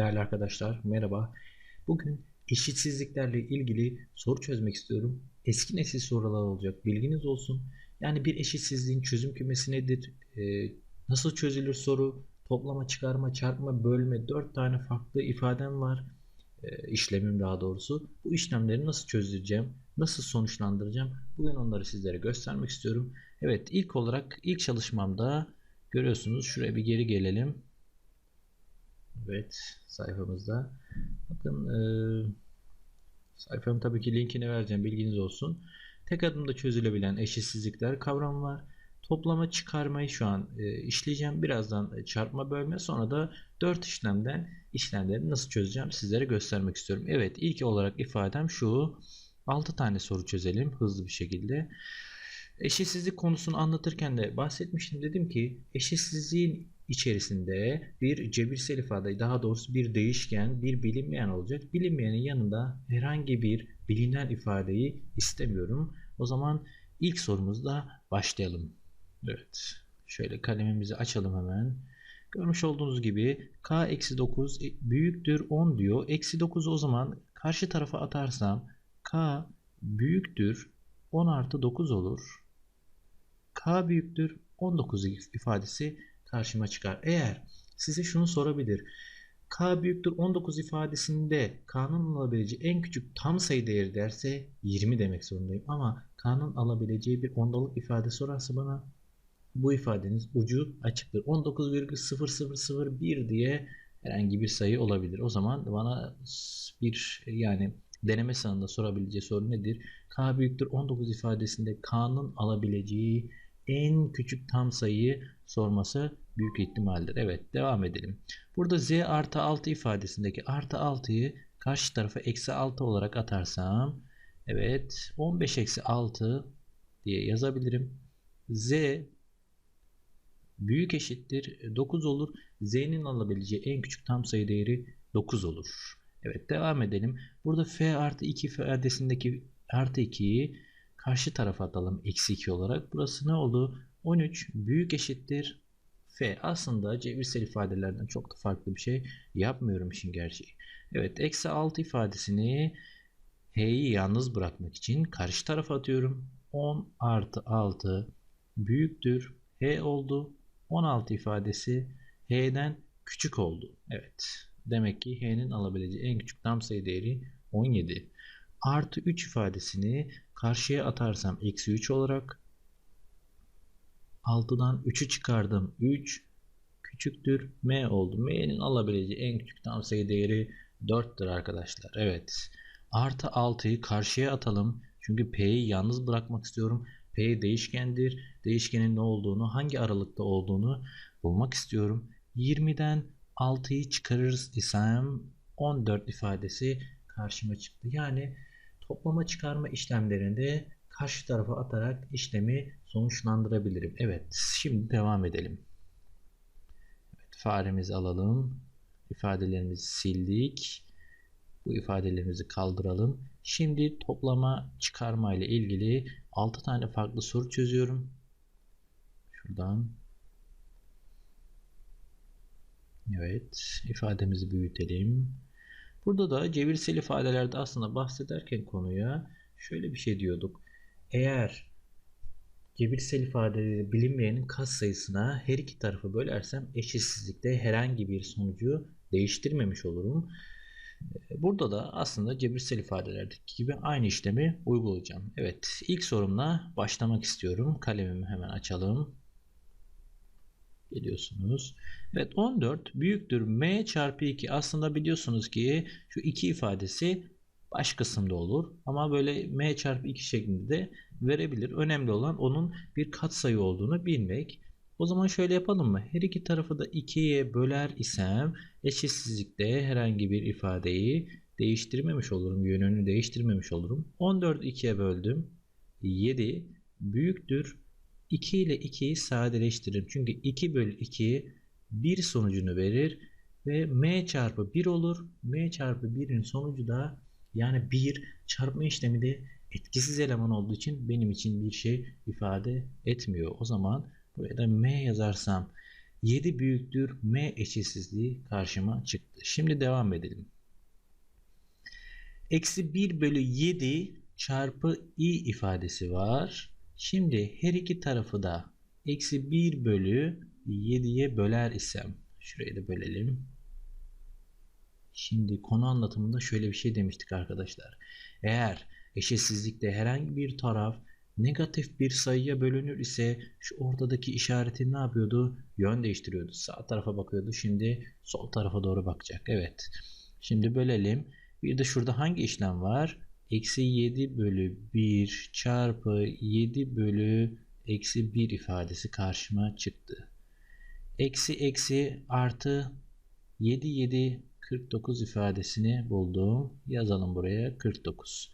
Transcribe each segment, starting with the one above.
Değerli arkadaşlar merhaba. Bugün eşitsizliklerle ilgili soru çözmek istiyorum. Eski nesil sorular olacak bilginiz olsun. Yani bir eşitsizliğin çözüm kümesi nedir? Ee, nasıl çözülür soru? Toplama, çıkarma, çarpma, bölme 4 tane farklı ifadem var. Ee, işlemim daha doğrusu. Bu işlemleri nasıl çözeceğim? Nasıl sonuçlandıracağım? Bugün onları sizlere göstermek istiyorum. Evet ilk olarak ilk çalışmamda görüyorsunuz şuraya bir geri gelelim. Evet sayfamızda. Bakın e, sayfanın tabii ki linkini vereceğim bilginiz olsun. Tek adımda çözülebilen eşitsizlikler kavramı var. Toplama çıkarmayı şu an e, işleyeceğim. Birazdan çarpma bölme sonra da 4 işlemden işlemleri nasıl çözeceğim sizlere göstermek istiyorum. Evet ilk olarak ifadem şu. 6 tane soru çözelim hızlı bir şekilde. Eşitsizlik konusunu anlatırken de bahsetmiştim. Dedim ki eşitsizliğin içerisinde bir cebirsel ifade daha doğrusu bir değişken bir bilinmeyen olacak. Bilinmeyenin yanında herhangi bir bilinen ifadeyi istemiyorum. O zaman ilk sorumuzla başlayalım. Evet. Şöyle kalemimizi açalım hemen. Görmüş olduğunuz gibi k-9 büyüktür 10 diyor. Eksi 9 o zaman karşı tarafa atarsam k büyüktür 10 artı 9 olur. k büyüktür 19 ifadesi karşıma çıkar. Eğer size şunu sorabilir. K büyüktür 19 ifadesinde K'nın alabileceği en küçük tam sayı değeri derse 20 demek zorundayım. Ama K'nın alabileceği bir ondalık ifade sorarsa bana bu ifadeniz ucu açıktır. 19,0001 diye herhangi bir sayı olabilir. O zaman bana bir yani deneme sınavında sorabileceği soru nedir? K büyüktür 19 ifadesinde K'nın alabileceği en küçük tam sayıyı sorması büyük ihtimaldir. Evet devam edelim. Burada z artı 6 ifadesindeki artı 6'yı karşı tarafa eksi 6 olarak atarsam evet 15 eksi 6 diye yazabilirim. z büyük eşittir 9 olur. z'nin alabileceği en küçük tam sayı değeri 9 olur. Evet devam edelim. Burada f artı 2 ifadesindeki artı 2'yi karşı tarafa atalım eksi 2 olarak. Burası ne oldu? 13 büyük eşittir f. Aslında cebirsel ifadelerden çok da farklı bir şey yapmıyorum işin gerçeği. Evet eksi 6 ifadesini h'yi yalnız bırakmak için karşı tarafa atıyorum. 10 artı 6 büyüktür h oldu. 16 ifadesi h'den küçük oldu. Evet. Demek ki h'nin alabileceği en küçük tam sayı değeri 17. Artı 3 ifadesini karşıya atarsam eksi 3 olarak 6'dan 3'ü çıkardım. 3 küçüktür m oldu. m'nin alabileceği en küçük tam sayı değeri 4'tür arkadaşlar. Evet. Artı 6'yı karşıya atalım. Çünkü p'yi yalnız bırakmak istiyorum. p değişkendir. Değişkenin ne olduğunu, hangi aralıkta olduğunu bulmak istiyorum. 20'den 6'yı çıkarırız isem 14 ifadesi karşıma çıktı. Yani toplama çıkarma işlemlerinde karşı tarafa atarak işlemi sonuçlandırabilirim. Evet şimdi devam edelim. Evet, faremizi alalım. İfadelerimizi sildik. Bu ifadelerimizi kaldıralım. Şimdi toplama çıkarma ile ilgili 6 tane farklı soru çözüyorum. Şuradan. Evet ifademizi büyütelim. Burada da cebirsel ifadelerde aslında bahsederken konuya şöyle bir şey diyorduk. Eğer cebirsel ifadeleri bilinmeyenin kas sayısına her iki tarafı bölersem eşitsizlikte herhangi bir sonucu değiştirmemiş olurum. Burada da aslında cebirsel ifadelerdeki gibi aynı işlemi uygulayacağım. Evet ilk sorumla başlamak istiyorum. Kalemimi hemen açalım. Geliyorsunuz. Evet 14 büyüktür m çarpı 2. Aslında biliyorsunuz ki şu iki ifadesi baş kısımda olur. Ama böyle m çarpı 2 şeklinde de verebilir. Önemli olan onun bir katsayı olduğunu bilmek. O zaman şöyle yapalım mı? Her iki tarafı da 2'ye böler isem eşitsizlikte herhangi bir ifadeyi değiştirmemiş olurum. Yönünü değiştirmemiş olurum. 14'ü 2'ye böldüm. 7 büyüktür. 2 ile 2'yi sadeleştiririm. Çünkü 2 bölü 2 1 sonucunu verir. Ve m çarpı 1 olur. m çarpı 1'in sonucu da yani 1 çarpma işlemi de etkisiz eleman olduğu için benim için bir şey ifade etmiyor. O zaman buraya da m yazarsam 7 büyüktür M eşitsizliği karşıma çıktı. Şimdi devam edelim. Eksi 1 bölü 7 çarpı i ifadesi var. Şimdi her iki tarafı da eksi 1 bölü 7'ye böler isem şurayı da bölelim. Şimdi konu anlatımında şöyle bir şey demiştik arkadaşlar. Eğer eşitsizlikte herhangi bir taraf negatif bir sayıya bölünür ise şu ortadaki işareti ne yapıyordu? Yön değiştiriyordu. Sağ tarafa bakıyordu. Şimdi sol tarafa doğru bakacak. Evet. Şimdi bölelim. Bir de şurada hangi işlem var? Eksi 7 bölü 1 çarpı 7 bölü eksi 1 ifadesi karşıma çıktı. Eksi eksi artı 7 7 49 ifadesini buldum. Yazalım buraya 49.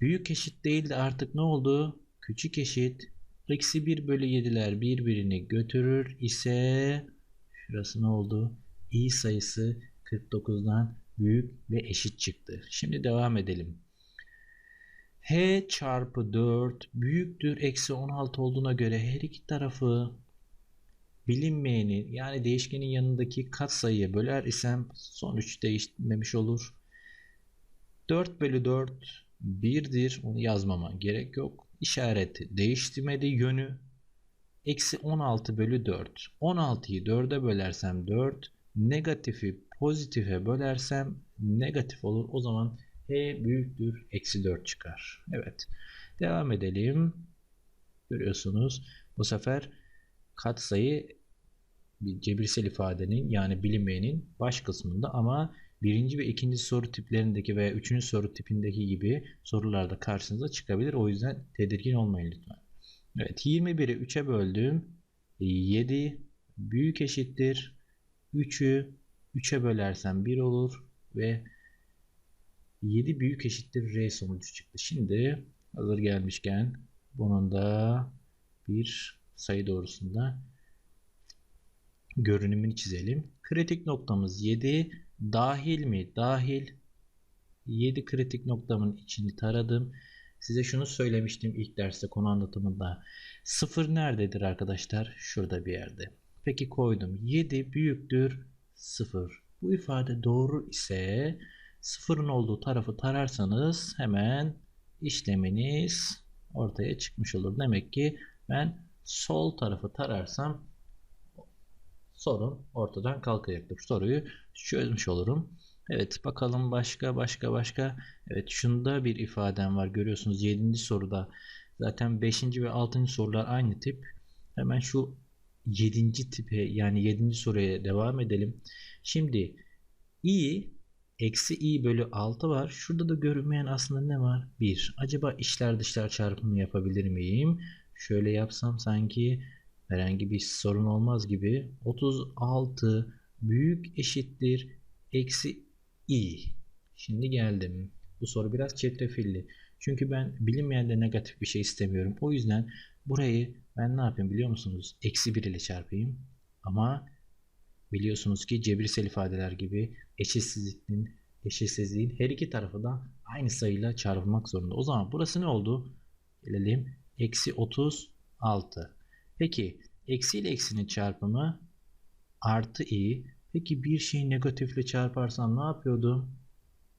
Büyük eşit değil de artık ne oldu? Küçük eşit. Eksi 1 bölü 7'ler birbirini götürür ise şurası ne oldu? i sayısı 49'dan büyük ve eşit çıktı. Şimdi devam edelim. H çarpı 4 büyüktür eksi 16 olduğuna göre her iki tarafı bilinmeyeni yani değişkenin yanındaki katsayıya böler isem sonuç değişmemiş olur. 4 bölü 4 1'dir. Onu yazmama gerek yok. İşareti değiştirmedi yönü. Eksi 16 bölü 4. 16'yı 4'e bölersem 4. Negatifi pozitife bölersem negatif olur. O zaman H büyüktür. Eksi 4 çıkar. Evet. Devam edelim. Görüyorsunuz. Bu sefer katsayı bir cebirsel ifadenin yani bilinmeyenin baş kısmında ama birinci ve ikinci soru tiplerindeki veya üçüncü soru tipindeki gibi sorularda karşınıza çıkabilir. O yüzden tedirgin olmayın lütfen. Evet 21'i 3'e böldüm. 7 büyük eşittir. 3'ü 3'e bölersem 1 olur ve 7 büyük eşittir R sonucu çıktı. Şimdi hazır gelmişken bunun da bir sayı doğrusunda görünümünü çizelim. Kritik noktamız 7. Dahil mi? Dahil. 7 kritik noktamın içini taradım. Size şunu söylemiştim ilk derste konu anlatımında. 0 nerededir arkadaşlar? Şurada bir yerde. Peki koydum. 7 büyüktür 0. Bu ifade doğru ise sıfırın olduğu tarafı tararsanız hemen işleminiz ortaya çıkmış olur. Demek ki ben sol tarafı tararsam sorun ortadan kalkacaktır. Soruyu çözmüş olurum. Evet bakalım başka başka başka. Evet şunda bir ifadem var görüyorsunuz 7. soruda. Zaten 5. ve 6. sorular aynı tip. Hemen şu 7. tipe yani 7. soruya devam edelim. Şimdi i eksi i bölü 6 var. Şurada da görünmeyen aslında ne var? 1. Acaba içler dışlar çarpımı yapabilir miyim? Şöyle yapsam sanki herhangi bir sorun olmaz gibi 36 büyük eşittir eksi i. Şimdi geldim. Bu soru biraz çetrefilli. Çünkü ben bilinmeyen negatif bir şey istemiyorum. O yüzden burayı ben ne yapayım biliyor musunuz? Eksi 1 ile çarpayım. Ama biliyorsunuz ki cebirsel ifadeler gibi eşitsizliğin, eşitsizliğin her iki tarafı da aynı sayıyla çarpılmak zorunda. O zaman burası ne oldu? Gelelim. Eksi 36. Peki eksi ile eksinin çarpımı artı i. Peki bir şeyi negatifle çarparsam ne yapıyordu?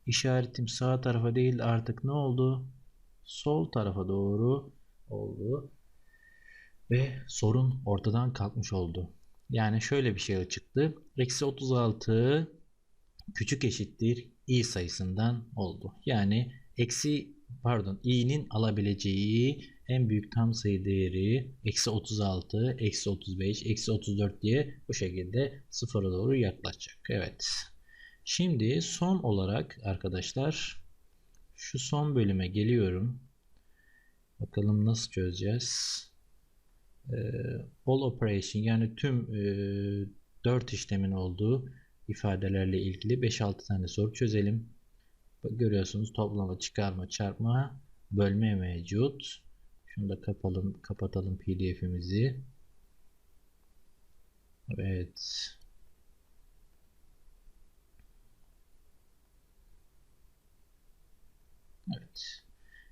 İşaretim sağ tarafa değil artık ne oldu? Sol tarafa doğru oldu. Ve sorun ortadan kalkmış oldu. Yani şöyle bir şey çıktı. Eksi 36 küçük eşittir i sayısından oldu. Yani eksi pardon i'nin alabileceği en büyük tam sayı değeri eksi 36, eksi 35, eksi 34 diye bu şekilde sıfıra doğru yaklaşacak. Evet. Şimdi son olarak arkadaşlar şu son bölüme geliyorum. Bakalım nasıl çözeceğiz. Ee, all operation yani tüm e, 4 işlemin olduğu ifadelerle ilgili 5-6 tane soru çözelim. Görüyorsunuz toplama, çıkarma, çarpma, bölme mevcut. Şunu da kapalım, kapatalım pdf'imizi. Evet. Evet.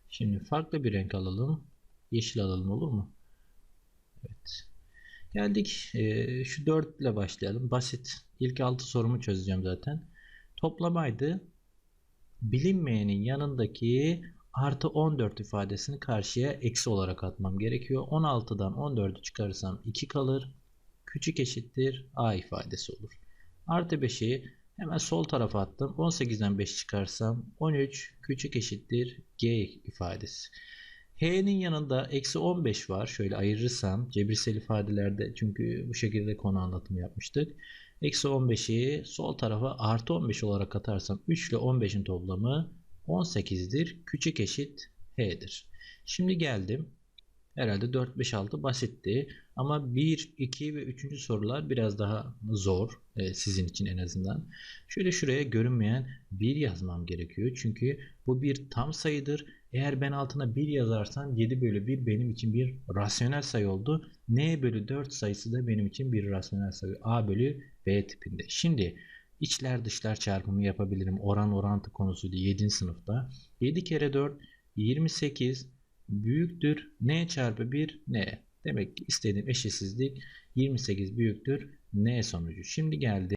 Şimdi farklı bir renk alalım. Yeşil alalım olur mu? Geldik e, şu 4 ile başlayalım. Basit. İlk 6 sorumu çözeceğim zaten. Toplamaydı. Bilinmeyenin yanındaki artı 14 ifadesini karşıya eksi olarak atmam gerekiyor. 16'dan 14'ü çıkarırsam 2 kalır. Küçük eşittir a ifadesi olur. Artı 5'i hemen sol tarafa attım. 18'den 5 çıkarsam 13 küçük eşittir g ifadesi. H'nin yanında eksi 15 var. Şöyle ayırırsam cebirsel ifadelerde çünkü bu şekilde konu anlatımı yapmıştık. Eksi 15'i sol tarafa artı 15 olarak atarsam 3 ile 15'in toplamı 18'dir. Küçük eşit H'dir. Şimdi geldim. Herhalde 4, 5, 6 basitti. Ama 1, 2 ve 3. sorular biraz daha zor. E, sizin için en azından. Şöyle şuraya görünmeyen 1 yazmam gerekiyor. Çünkü bu bir tam sayıdır. Eğer ben altına 1 yazarsam 7 bölü 1 benim için bir rasyonel sayı oldu. N bölü 4 sayısı da benim için bir rasyonel sayı. A bölü B tipinde. Şimdi içler dışlar çarpımı yapabilirim. Oran orantı konusuydu 7. sınıfta. 7 kere 4 28 büyüktür. N çarpı 1 N. Demek ki istediğim eşitsizlik 28 büyüktür N sonucu. Şimdi geldi.